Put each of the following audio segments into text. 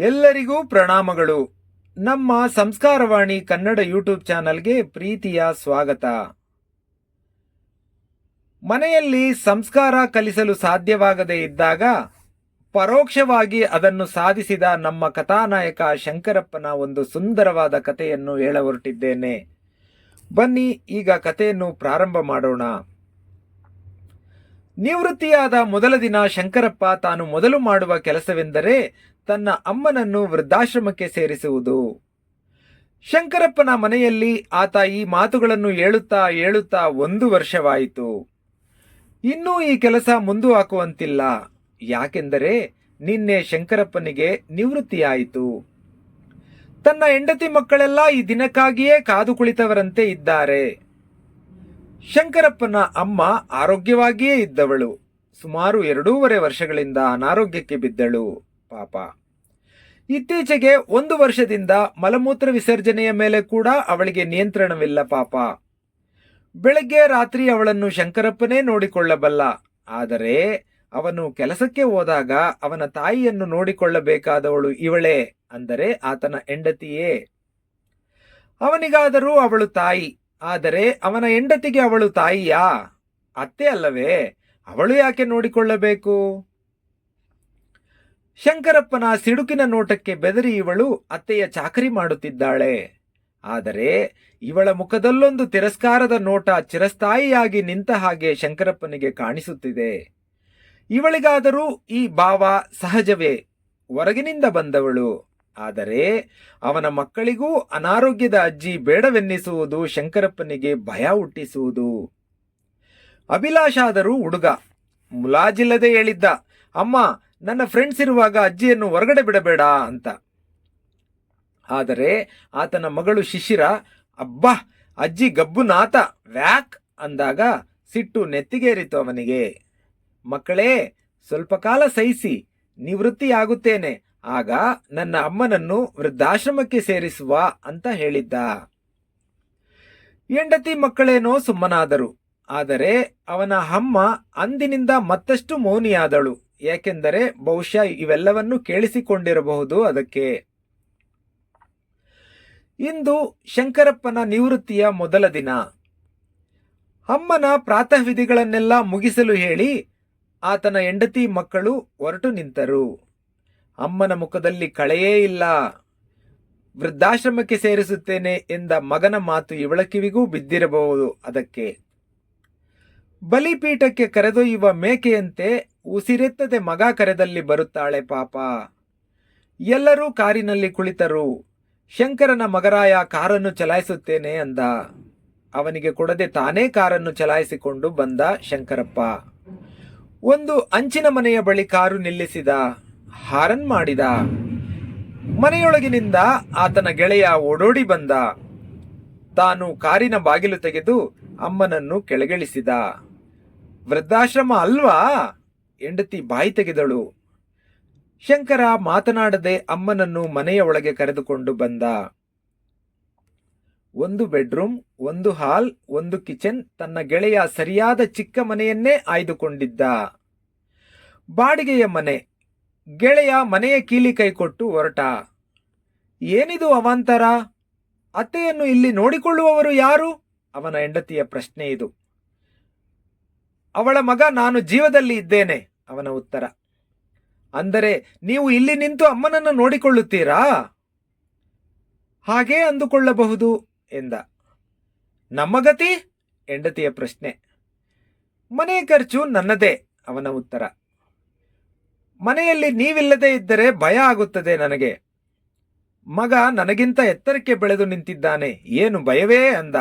ಎಲ್ಲರಿಗೂ ಪ್ರಣಾಮಗಳು. ನಮ್ಮ ಸಂಸ್ಕಾರವಾಣಿ ಕನ್ನಡ ಯೂಟ್ಯೂಬ್ ಚಾನಲ್ಗೆ ಪ್ರೀತಿಯ ಸ್ವಾಗತ. ಮನೆಯಲ್ಲಿ ಸಂಸ್ಕಾರ ಕಲಿಸಲು ಸಾಧ್ಯವಾಗದೇ ಇದ್ದಾಗ ಪರೋಕ್ಷವಾಗಿ ಅದನ್ನು ಸಾಧಿಸಿದ ನಮ್ಮ ಕಥಾನಾಯಕ ಶಂಕರಪ್ಪನ ಒಂದು ಸುಂದರವಾದ ಕಥೆಯನ್ನು ಹೇಳ ಹೊರಟಿದ್ದೇನೆ. ಬನ್ನಿ, ಈಗ ಕಥೆಯನ್ನು ಪ್ರಾರಂಭ ಮಾಡೋಣ. ನಿವೃತ್ತಿಯಾದ ಮೊದಲ ದಿನ ಶಂಕರಪ್ಪ ತಾನು ಮೊದಲು ಮಾಡುವ ಕೆಲಸವೆಂದರೆ ತನ್ನ ಅಮ್ಮನನ್ನು ವೃದ್ಧಾಶ್ರಮಕ್ಕೆ ಸೇರಿಸುವುದು. ಶಂಕರಪ್ಪನ ಮನೆಯಲ್ಲಿ ಆತ ಈ ಮಾತುಗಳನ್ನು ಹೇಳುತ್ತಾ ಹೇಳುತ್ತಾ ಒಂದು ವರ್ಷವಾಯಿತು. ಇನ್ನೂ ಈ ಕೆಲಸ ಮುಂದು ಹಾಕುವಂತಿಲ್ಲ ಯಾಕೆಂದರೆ ನಿನ್ನೆ ಶಂಕರಪ್ಪನಿಗೆ ನಿವೃತ್ತಿಯಾಯಿತು. ತನ್ನ ಹೆಂಡತಿ ಮಕ್ಕಳೆಲ್ಲ ಈ ದಿನಕ್ಕಾಗಿಯೇ ಕಾದು ಕುಳಿತವರಂತೆ ಇದ್ದಾರೆ. ಶಂಕರಪ್ಪನ ಅಮ್ಮ ಆರೋಗ್ಯವಾಗಿಯೇ ಇದ್ದವಳು. ಸುಮಾರು ಎರಡೂವರೆ ವರ್ಷಗಳಿಂದ ಅನಾರೋಗ್ಯಕ್ಕೆ ಬಿದ್ದಳು. ಪಾಪ. ಇತ್ತೀಚೆಗೆ ಒಂದು ವರ್ಷದಿಂದ ಮಲಮೂತ್ರ ವಿಸರ್ಜನೆಯ ಮೇಲೆ ಕೂಡ ಅವಳಿಗೆ ನಿಯಂತ್ರಣವಿಲ್ಲ ಪಾಪ. ಬೆಳಗ್ಗೆ ರಾತ್ರಿ ಅವಳನ್ನು ಶಂಕರಪ್ಪನೇ ನೋಡಿಕೊಳ್ಳಬಲ್ಲ. ಆದರೆ ಅವನು ಕೆಲಸಕ್ಕೆ ಹೋದಾಗ ಅವನ ತಾಯಿಯನ್ನು ನೋಡಿಕೊಳ್ಳಬೇಕಾದವಳು ಇವಳೇ ಅಂದರೆ ಆತನ ಹೆಂಡತಿಯೇ. ಅವನಿಗಾದರೂ ಅವಳು ತಾಯಿ. ಆದರೆ ಅವನ ಹೆಂಡತಿಗೆ ಅವಳು ತಾಯಿಯಾ? ಅತ್ತೆ ಅಲ್ಲವೇ? ಅವಳು ಯಾಕೆ ನೋಡಿಕೊಳ್ಳಬೇಕು? ಶಂಕರಪ್ಪನ ಸಿಡುಕಿನ ನೋಟಕ್ಕೆ ಬೆದರಿ ಇವಳು ಅತ್ತೆಯ ಚಾಕರಿ ಮಾಡುತ್ತಿದ್ದಾಳೆ. ಆದರೆ ಇವಳ ಮುಖದಲ್ಲೊಂದು ತಿರಸ್ಕಾರದ ನೋಟ ಚಿರಸ್ಥಾಯಿಯಾಗಿ ನಿಂತ ಹಾಗೆ ಶಂಕರಪ್ಪನಿಗೆ ಕಾಣಿಸುತ್ತಿದೆ. ಇವಳಿಗಾದರೂ ಈ ಭಾವ ಸಹಜವೇ ಹೊರಗಿನಿಂದ ಬಂದವಳು. ಆದರೆ ಅವನ ಮಕ್ಕಳಿಗೂ ಅನಾರೋಗ್ಯದ ಅಜ್ಜಿ ಬೇಡವೆನ್ನಿಸುವುದು ಶಂಕರಪ್ಪನಿಗೆ ಭಯ ಹುಟ್ಟಿಸುವುದು. ಅಭಿಲಾಷಾದರೂ ಹುಡುಗ ಮುಲಾಜಿಲ್ಲದೆ ಹೇಳಿದ್ದ, ಅಮ್ಮ ನನ್ನ ಫ್ರೆಂಡ್ಸ್ ಇರುವಾಗ ಅಜ್ಜಿಯನ್ನು ಹೊರಗಡೆ ಬಿಡಬೇಡ ಅಂತ. ಆದರೆ ಆತನ ಮಗಳು ಶಿಶಿರ, ಅಬ್ಬಾ, ಅಜ್ಜಿ ಗಬ್ಬು ನಾತ, ವ್ಯಾಕ್, ಅಂದಾಗ ಸಿಟ್ಟು ನೆತ್ತಿಗೇರಿತು ಅವನಿಗೆ. ಮಕ್ಕಳೇ, ಸ್ವಲ್ಪ ಕಾಲ ಸಹಿಸಿ, ನಿವೃತ್ತಿಯಾಗುತ್ತೇನೆ. ಆಗ ನನ್ನ ಅಮ್ಮನನ್ನು ವೃದ್ಧಾಶ್ರಮಕ್ಕೆ ಸೇರಿಸುವ, ಅಂತ ಹೇಳಿದ್ದ. ಹೆಂಡತಿ ಮಕ್ಕಳೇನೋ ಸುಮ್ಮನಾದರು. ಆದರೆ ಅವನ ಅಮ್ಮ ಅಂದಿನಿಂದ ಮತ್ತಷ್ಟು ಮೌನಿಯಾದಳು. ಏಕೆಂದರೆ ಬಹುಶಃ ಇವೆಲ್ಲವನ್ನು ಕೇಳಿಸಿಕೊಂಡಿರಬಹುದು. ಅದಕ್ಕೆ ಇಂದು ಶಂಕರಪ್ಪನ ನಿವೃತ್ತಿಯ ಮೊದಲ ದಿನ. ಅಮ್ಮನ ಪ್ರಾತಃ ವಿಧಿಗಳನ್ನೆಲ್ಲ ಮುಗಿಸಲು ಹೇಳಿ ಆತನ ಹೆಂಡತಿ ಮಕ್ಕಳು ಹೊರಟು ನಿಂತರು. ಅಮ್ಮನ ಮುಖದಲ್ಲಿ ಕಳೆಯೇ ಇಲ್ಲ. ವೃದ್ಧಾಶ್ರಮಕ್ಕೆ ಸೇರಿಸುತ್ತೇನೆ ಎಂದ ಮಗನ ಮಾತು ಇವಳ ಕಿವಿಗೂ ಬಿದ್ದಿರಬಹುದು. ಅದಕ್ಕೆ ಬಲಿಪೀಠಕ್ಕೆ ಕರೆದೊಯ್ಯುವ ಮೇಕೆಯಂತೆ ಉಸಿರೆತ್ತದೆ ಮಗ ಕರೆದಲ್ಲಿ ಬರುತ್ತಾಳೆ ಪಾಪ. ಎಲ್ಲರೂ ಕಾರಿನಲ್ಲಿ ಕುಳಿತರು. ಶಂಕರನ ಮಗರಾಯ ಕಾರನ್ನು ಚಲಾಯಿಸುತ್ತೇನೆ ಅಂದ. ಅವನಿಗೆ ಕೊಡದೆ ತಾನೇ ಕಾರನ್ನು ಚಲಾಯಿಸಿಕೊಂಡು ಬಂದ ಶಂಕರಪ್ಪ. ಒಂದು ಅಂಚಿನ ಮನೆಯ ಬಳಿ ಕಾರು ನಿಲ್ಲಿಸಿದ. ಹಾರನ್ ಮಾಡಿದ. ಮನೆಯೊಳಗಿನಿಂದ ಆತನ ಗೆಳೆಯ ಓಡೋಡಿ ಬಂದ. ತಾನು ಕಾರಿನ ಬಾಗಿಲು ತೆಗೆದು ಅಮ್ಮನನ್ನು ಕೆಳಗಿಳಿಸಿದ. ವೃದ್ಧಾಶ್ರಮ ಅಲ್ವಾ? ಹೆಂಡತಿ ಬಾಯಿ ತೆಗೆದಳು. ಶಂಕರ ಮಾತನಾಡದೆ ಅಮ್ಮನನ್ನು ಮನೆಯ ಒಳಗೆ ಕರೆದುಕೊಂಡು ಬಂದ. ಒಂದು ಬೆಡ್ರೂಮ್, ಒಂದು ಹಾಲ್, ಒಂದು ಕಿಚನ್, ತನ್ನ ಗೆಳೆಯ ಸರಿಯಾದ ಚಿಕ್ಕ ಮನೆಯನ್ನೇ ಆಯ್ದುಕೊಂಡಿದ್ದ. ಬಾಡಿಗೆಯ ಮನೆ, ಗೆಳೆಯ ಮನೆಯ ಕೀಲಿ ಕೈಕೊಟ್ಟು ಹೊರಟ. ಏನಿದು ಅವಾಂತರ? ಅತ್ತೆಯನ್ನು ಇಲ್ಲಿ ನೋಡಿಕೊಳ್ಳುವವರು ಯಾರು? ಅವನ ಹೆಂಡತಿಯ ಪ್ರಶ್ನೆ ಇದು. ಅವಳ ಮಗ ನಾನು ಜೀವದಲ್ಲಿ ಇದ್ದೇನೆ, ಅವನ ಉತ್ತರ. ಅಂದರೆ ನೀವು ಇಲ್ಲಿ ನಿಂತು ಅಮ್ಮನನ್ನು ನೋಡಿಕೊಳ್ಳುತ್ತೀರಾ? ಹಾಗೇ ಅಂದುಕೊಳ್ಳಬಹುದು ಎಂದ. ನಮ್ಮ ಗತಿ? ಹೆಂಡತಿಯ ಪ್ರಶ್ನೆ. ಮನೆ ಖರ್ಚು ನನ್ನದೇ, ಅವನ ಉತ್ತರ. ಮನೆಯಲ್ಲಿ ನೀವಿಲ್ಲದೆ ಇದ್ದರೆ ಭಯ ಆಗುತ್ತದೆ ನನಗೆ. ಮಗ ನನಗಿಂತ ಎತ್ತರಕ್ಕೆ ಬೆಳೆದು ನಿಂತಿದ್ದಾನೆ, ಏನು ಭಯವೇ ಅಂದ.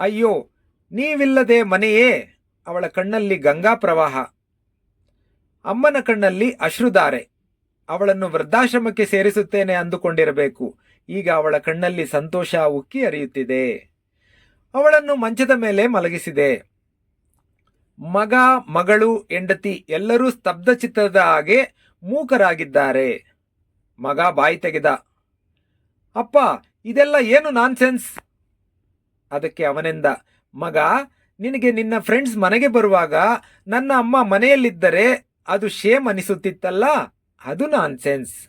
ಅಯ್ಯೋ ನೀವಿಲ್ಲದೆ ಮನೆಯೇ, ಅವಳ ಕಣ್ಣಲ್ಲಿ ಗಂಗಾ ಪ್ರವಾಹ. ಅಮ್ಮನ ಕಣ್ಣಲ್ಲಿ ಅಶ್ರುಧಾರೆ. ಅವಳನ್ನು ವೃದ್ಧಾಶ್ರಮಕ್ಕೆ ಸೇರಿಸುತ್ತೇನೆ ಅಂದುಕೊಂಡಿರಬೇಕು. ಈಗ ಅವಳ ಕಣ್ಣಲ್ಲಿ ಸಂತೋಷ ಉಕ್ಕಿ ಹರಿಯುತ್ತಿದೆ. ಅವಳನ್ನು ಮಂಚದ ಮೇಲೆ ಮಲಗಿಸಿದೆ. ಮಗ, ಮಗಳು, ಹೆಂಡತಿ ಎಲ್ಲರೂ ಸ್ತಬ್ಧ ಚಿತ್ರದ ಹಾಗೆ ಮೂಕರಾಗಿದ್ದಾರೆ. ಮಗ ಬಾಯಿ ತೆಗೆದ. ಅಪ್ಪ, ಇದೆಲ್ಲ ಏನು ನಾನ್ಸೆನ್ಸ್? ಅದಕ್ಕೆ ಅವನೆಂದ ಮಗ, ನಿನಗೆ ನಿನ್ನ ಫ್ರೆಂಡ್ಸ್ ಮನೆಗೆ ಬರುವಾಗ ನನ್ನ ಅಮ್ಮ ಮನೆಯಲ್ಲಿದ್ದರೆ ಅದು ಶೇಮ್ ಅನಿಸುತ್ತಿತ್ತಲ್ಲ? ಅದು ನಾನ್ಸೆನ್ಸ್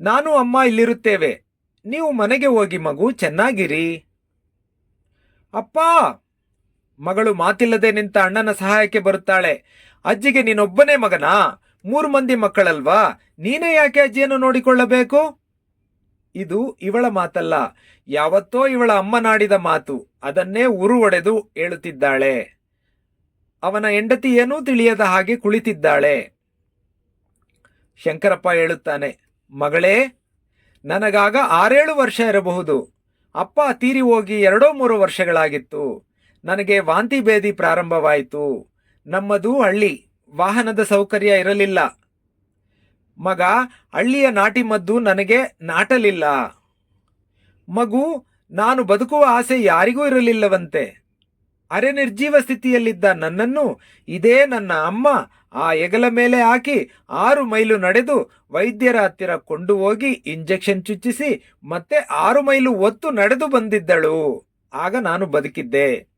ನಾನು ಅಮ್ಮ ಇಲ್ಲಿರುತ್ತೇವೆ. ನೀವು ಮನೆಗೆ ಹೋಗಿ ಮಗು, ಚೆನ್ನಾಗಿರಿ. ಅಪ್ಪ! ಮಗಳು ಮಾತಿಲ್ಲದೆ ನಿಂತ ಅಣ್ಣನ ಸಹಾಯಕ್ಕೆ ಬರುತ್ತಾಳೆ. ಅಜ್ಜಿಗೆ ನೀನೊಬ್ಬನೇ ಮಗನಾ? ಮೂರು ಮಂದಿ ಮಕ್ಕಳಲ್ವಾ? ನೀನೇ ಯಾಕೆ ಅಜ್ಜಿಯನ್ನು ನೋಡಿಕೊಳ್ಳಬೇಕು? ಇದು ಇವಳ ಮಾತಲ್ಲ, ಯಾವತ್ತೋ ಇವಳ ಅಮ್ಮನಾಡಿದ ಮಾತು, ಅದನ್ನೇ ಉರು ಒಡೆದು ಹೇಳುತ್ತಿದ್ದಾಳೆ ಅವನ ಹೆಂಡತಿ ಏನೂ ತಿಳಿಯದ ಹಾಗೆ ಕುಳಿತಿದ್ದಾಳೆ. ಶಂಕರಪ್ಪ ಹೇಳುತ್ತಾನೆ, ಮಗಳೇ, ನನಗಾಗ ಆರೇಳು ವರ್ಷ ಇರಬಹುದು. ಅಪ್ಪ ತೀರಿ ಹೋಗಿ ಎರಡೋ ಮೂರು ವರ್ಷಗಳಾಗಿತ್ತು. ನನಗೆ ವಾಂತಿ ಭೇದಿ ಪ್ರಾರಂಭವಾಯಿತು. ನಮ್ಮದು ಹಳ್ಳಿ, ವಾಹನದ ಸೌಕರ್ಯ ಇರಲಿಲ್ಲ. ಮಗ, ಹಳ್ಳಿಯ ನಾಟಿ ಮದ್ದು ನನಗೆ ನಾಟಲಿಲ್ಲ. ಮಗು, ನಾನು ಬದುಕುವ ಆಸೆ ಯಾರಿಗೂ ಇರಲಿಲ್ಲವಂತೆ. ಅರೆ ನಿರ್ಜೀವ ಸ್ಥಿತಿಯಲ್ಲಿದ್ದ ನನ್ನನ್ನು ಇದೇ ನನ್ನ ಅಮ್ಮ ಆ ಎಗಲ ಮೇಲೆ ಹಾಕಿ ಆರು ಮೈಲು ನಡೆದು ವೈದ್ಯರ ಹತ್ತಿರ ಕೊಂಡು ಹೋಗಿ ಇಂಜೆಕ್ಷನ್ ಚುಚ್ಚಿಸಿ ಮತ್ತೆ ಆರು ಮೈಲು ಒತ್ತು ನಡೆದು ಬಂದಿದ್ದಳು. ಆಗ ನಾನು ಬದುಕಿದ್ದೆ.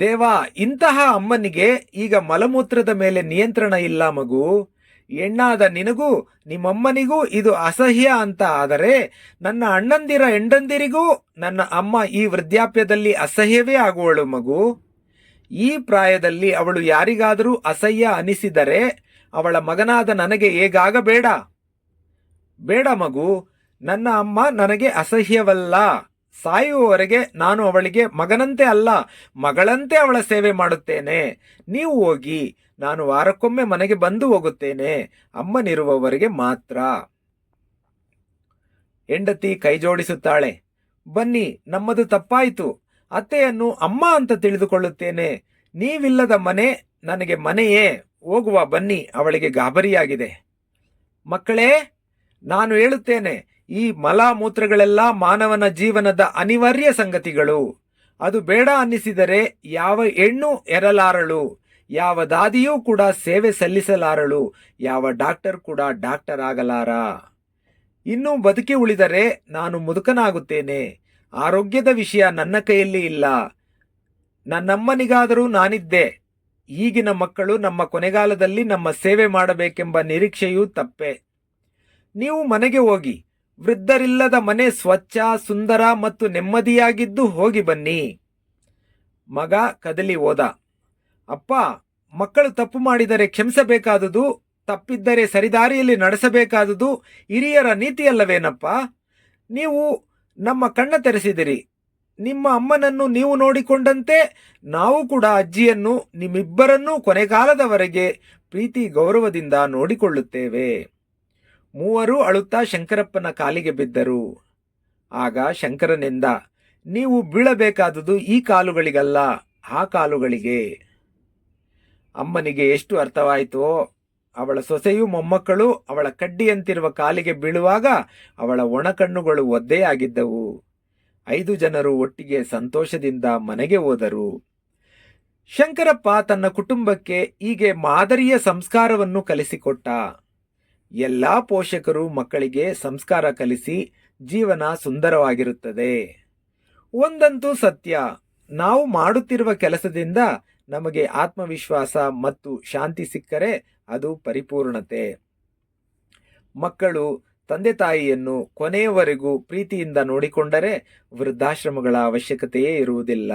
ದೇವಾ, ಇಂತಹ ಅಮ್ಮನಿಗೆ ಈಗ ಮಲಮೂತ್ರದ ಮೇಲೆ ನಿಯಂತ್ರಣ ಇಲ್ಲ ಮಗು. ಹೆಣ್ಣಾದ ನಿನಗೂ, ನಿಮ್ಮಮ್ಮನಿಗೂ ಇದು ಅಸಹ್ಯ ಅಂತ ಆದರೆ, ನನ್ನ ಅಣ್ಣಂದಿರ ಹೆಂಡಂದಿರಿಗೂ ನನ್ನ ಅಮ್ಮ ಈ ವೃದ್ಧಾಪ್ಯದಲ್ಲಿ ಅಸಹ್ಯವೇ ಆಗುವಳು ಮಗು. ಈ ಪ್ರಾಯದಲ್ಲಿ ಅವಳು ಯಾರಿಗಾದರೂ ಅಸಹ್ಯ ಅನಿಸಿದರೆ ಅವಳ ಮಗನಾದ ನನಗೆ ಹೇಗಾಗಬೇಡ? ಬೇಡ ಮಗು, ನನ್ನ ಅಮ್ಮ ನನಗೆ ಅಸಹ್ಯವಲ್ಲ. ಸಾಯುವವರೆಗೆ ನಾನು ಅವಳಿಗೆ ಮಗನಂತೆ ಅಲ್ಲ, ಮಗಳಂತೆ ಅವಳ ಸೇವೆ ಮಾಡುತ್ತೇನೆ. ನೀವು ಹೋಗಿ ನಾನು ವಾರಕ್ಕೊಮ್ಮೆ ಮನೆಗೆ ಬಂದು ಹೋಗುತ್ತೇನೆ. ಅಮ್ಮನಿರುವವರಿಗೆ ಮಾತ್ರ. ಹೆಂಡತಿ ಕೈಜೋಡಿಸುತ್ತಾಳೆ ಬನ್ನಿ, ನಮ್ಮದು ತಪ್ಪಾಯಿತು. ಅತ್ತೆಯನ್ನು ಅಮ್ಮ ಅಂತ ತಿಳಿದುಕೊಳ್ಳುತ್ತೇನೆ. ನೀವಿಲ್ಲದ ಮನೆ, ನನಗೆ ಮನೆಯೇ. ಹೋಗುವ ಬನ್ನಿ, ಅವಳಿಗೆ ಗಾಬರಿಯಾಗಿದೆ. ಮಕ್ಕಳೇ, ನಾನು ಹೇಳುತ್ತೇನೆ, ಈ ಮಲ ಮೂತ್ರಗಳೆಲ್ಲ ಮಾನವನ ಜೀವನದ ಅನಿವಾರ್ಯ ಸಂಗತಿಗಳು. ಅದು ಬೇಡ ಅನ್ನಿಸಿದರೆ ಯಾವ ಹೆಣ್ಣು ಎರಲಾರಳು. ಯಾವ ದಾದಿಯೂ ಕೂಡ ಸೇವೆ ಸಲ್ಲಿಸಲಾರಳು, ಯಾವ ಡಾಕ್ಟರ್ ಕೂಡ ಡಾಕ್ಟರ್ ಆಗಲಾರ? ಇನ್ನು ಬದುಕಿ ಉಳಿದರೆ ನಾನು ಮುದುಕನಾಗುತ್ತೇನೆ. ಆರೋಗ್ಯದ ವಿಷಯ ನನ್ನ ಕೈಯಲ್ಲಿ ಇಲ್ಲ. ನನ್ನಮ್ಮನಿಗಾದರೂ ನಾನಿದ್ದೆ. ಈಗಿನ ಮಕ್ಕಳು ನಮ್ಮ ಕೊನೆಗಾಲದಲ್ಲಿ ನಮ್ಮ ಸೇವೆ ಮಾಡಬೇಕೆಂಬ ನಿರೀಕ್ಷೆಯೂ ತಪ್ಪೆ. ನೀವು ಮನೆಗೆ ಹೋಗಿ, ವೃದ್ಧರಿಲ್ಲದ ಮನೆ ಸ್ವಚ್ಛ, ಸುಂದರ ಮತ್ತು ನೆಮ್ಮದಿಯಾಗಿದ್ದು ಹೋಗಿ ಬನ್ನಿ. ಮಗ ಕದಲಿ ಹೋದ. ಅಪ್ಪ, ಮಕ್ಕಳು ತಪ್ಪು ಮಾಡಿದರೆ ಕ್ಷಮಿಸಬೇಕಾದುದು, ತಪ್ಪಿದ್ದರೆ ಸರಿದಾರಿಯಲ್ಲಿ ನಡೆಸಬೇಕಾದುದು ಹಿರಿಯರ ನೀತಿಯಲ್ಲವೇನಪ್ಪ? ನೀವು ನಮ್ಮ ಕಣ್ಣ ತೆರೆಸಿದಿರಿ. ನಿಮ್ಮ ಅಮ್ಮನನ್ನು ನೀವು ನೋಡಿಕೊಂಡಂತೆ ನಾವು ಕೂಡ ಅಜ್ಜಿಯನ್ನು ನಿಮ್ಮಿಬ್ಬರನ್ನೂ ಕೊನೆಗಾಲದವರೆಗೆ ಪ್ರೀತಿ ಗೌರವದಿಂದ ನೋಡಿಕೊಳ್ಳುತ್ತೇವೆ. ಮೂವರು ಅಳುತ್ತಾ ಶಂಕರಪ್ಪನ ಕಾಲಿಗೆ ಬಿದ್ದರು. ಆಗ ಶಂಕರನಿಂದ, ನೀವು ಬೀಳಬೇಕಾದುದು ಈ ಕಾಲುಗಳಿಗಲ್ಲ, ಆ ಕಾಲುಗಳಿಗೆ. ಅಮ್ಮನಿಗೆ ಎಷ್ಟು ಅರ್ಥವಾಯಿತೋ ಅವಳ ಸೊಸೆಯು ಮೊಮ್ಮಕ್ಕಳು ಅವಳ ಕಡ್ಡಿಯಂತಿರುವ ಕಾಲಿಗೆ ಬೀಳುವಾಗ ಅವಳ ಒಣಕಣ್ಣುಗಳು ಒದ್ದೆಯಾಗಿದ್ದವು ಐದು ಜನರು ಒಟ್ಟಿಗೆ ಸಂತೋಷದಿಂದ ಮನೆಗೆ ಹೋದರು. ಶಂಕರಪ್ಪ ತನ್ನ ಕುಟುಂಬಕ್ಕೆ ಹೀಗೆ ಮಾದರಿಯ ಸಂಸ್ಕಾರವನ್ನು ಕಲಿಸಿಕೊಟ್ಟ. ಎಲ್ಲಾ ಪೋಷಕರು ಮಕ್ಕಳಿಗೆ ಸಂಸ್ಕಾರ ಕಲಿಸಿ ಜೀವನ ಸುಂದರವಾಗಿರುತ್ತದೆ. ಒಂದಂತೂ ಸತ್ಯ, ನಾವು ಮಾಡುತ್ತಿರುವ ಕೆಲಸದಿಂದ ನಮಗೆ ಆತ್ಮವಿಶ್ವಾಸ ಮತ್ತು ಶಾಂತಿ ಸಿಕ್ಕರೆ ಅದು ಪರಿಪೂರ್ಣತೆ. ಮಕ್ಕಳು ತಂದೆ ತಾಯಿಯನ್ನು ಕೊನೆಯವರೆಗೂ ಪ್ರೀತಿಯಿಂದ ನೋಡಿಕೊಂಡರೆ ವೃದ್ಧಾಶ್ರಮಗಳ ಅವಶ್ಯಕತೆಯೇ ಇರುವುದಿಲ್ಲ.